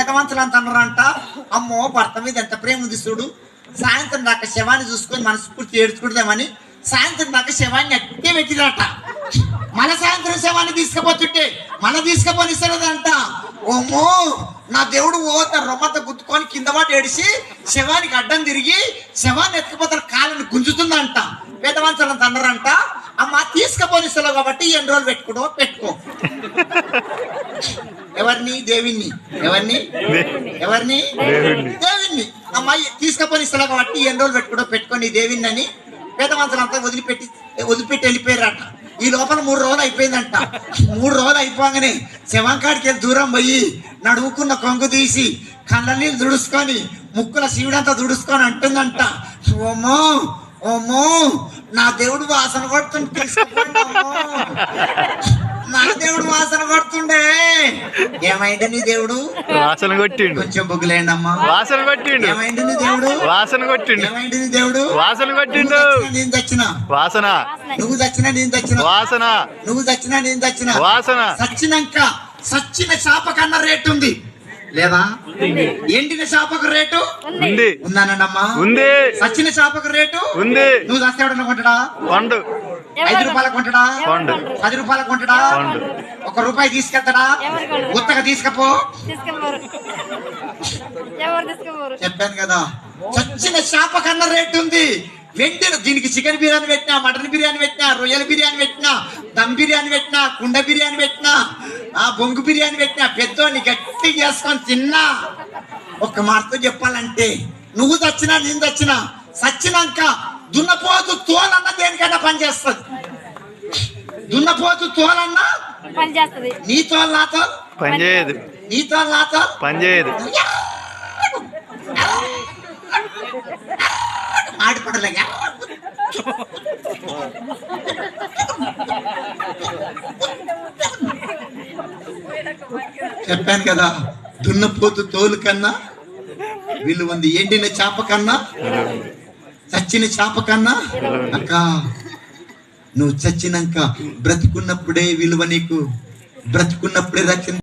పెద్ద అంత అన్నారంట అమ్మో భర్త మీద ఎంత ప్రేమ ఉంది చూడు. సాయంత్రం దాకా శవాన్ని చూసుకొని మనస్ఫూర్తి ఏడ్చుకుంటామని సాయంత్రం దాకా శవాన్ని అట్టే పెట్టిరట మన సాయంత్రం శవాన్ని తీసుకుపోతుంటే మన తీసుకుపోనిస్తారదంట. ఓమో నా దేవుడు ఓత రొమ్మత గుద్దుకొని కింద పాటు ఏడిసి శవానికి అడ్డం తిరిగి శవాన్ని ఎత్తుకుపోతారు కాళ్ళని గుంజుతుందంట. పెద్దవంతులు అంత అన్నారంట అమ్మ తీసుకుపోనిస్తావు కాబట్టి ఎన్ని రోజులు పెట్టుకోవడం పెట్టుకో. ఎవరిని? దేవిని. ఎవరిని? ఎవరిని. దేవిని. అమ్మాయి తీసుకపోనిస్తా కాబట్టి ఎన్ని రోజులు పెట్టుకోవడం పెట్టుకొని దేవిని అని పేద అంతా వదిలిపెట్టి వదిలిపెట్టి వెళ్ళిపోయారట. ఈ లోపల మూడు రోజులు అయిపోయిందంట. మూడు రోజులు అయిపోగానే శవంకాడికి వెళ్ళి దూరం పోయి నడువుకున్న కొంగు తీసి కళ్ళ నీళ్ళు దుడుచుకొని ముక్కుల శివుడంతా దుడుచుకొని అంటుందంట. ఓమో ఓమో నా దేవుడు వాసన కొడుతుంటే తీసుకుపోండి ఏమైంది నీ దేవుడు? వాసన కొట్టిండు. కొంచెం బొగ్గులేండి అమ్మా. వాసన కొట్టిండు. ఏమైంది నీ దేవుడు? వాసన కొట్టిండు. ఏమైంది నీ దేవుడు? వాసన కొట్టిండు. నేను చచ్చిన? వాసన. నువ్వు చచ్చినా నేను చచ్చిన? వాసన. నువ్వు చచ్చినా నేను చచ్చిన? వాసన. చచ్చినాక సచ్చిన చేప కన్నా రేటు ఉంది. లేదా? ఎండిన చేపకు రేటు? ఉంది. ఉందానండమ్మా ఉంది. సచ్చిన చేపకు రేటు? ఉంది. నువ్వు చస్తే ఎవడన్నా కొంటడా? పండు ఐదు రూపాయలకు కొంటడా. పది రూపాయలకు కొంటడా. ఒక రూపాయి తీసుకెళ్తాడా? ఉత్తగా తీసుకపో. చెప్పాను కదా. చచ్చిన చేప కన్నా రేటు ఉంది. వెంటనే దీనికి చికెన్ బిర్యానీ పెట్టినా మటన్ బిర్యానీ పెట్టినా రొయ్యల బిర్యానీ పెట్టినా దమ్ బిర్యానీ పెట్టినా కుండ బిర్యానీ పెట్టినా ఆ బొంగు బిర్యానీ పెట్టినా పెద్దోని గట్టి చేసుకొని తిన్నా. ఒక్క మాటతో చెప్పాలంటే నువ్వు చచ్చినా నేను చచ్చినా చచ్చినాక దున్నపోతు తోలన్నా దేనికైనా పనిచేస్తుంది. దున్నపోతు తోలన్నా పని చేస్తుంది నీ తోలు నా తోలు? పని చేయదు నీ తోలు నా తోలు? పని చేయదు ఆడిపడలేగా చెప్పాను కదా దున్నపోతు తోలు కన్నా వీళ్ళు ఉంది ఎండిన చేప కన్నా చచ్చిన చేప కన్నా అక్క నువ్వు చచ్చినాక బ్రతికున్నప్పుడే విలువ నీకు. బ్రతికున్నప్పుడే రక్షణ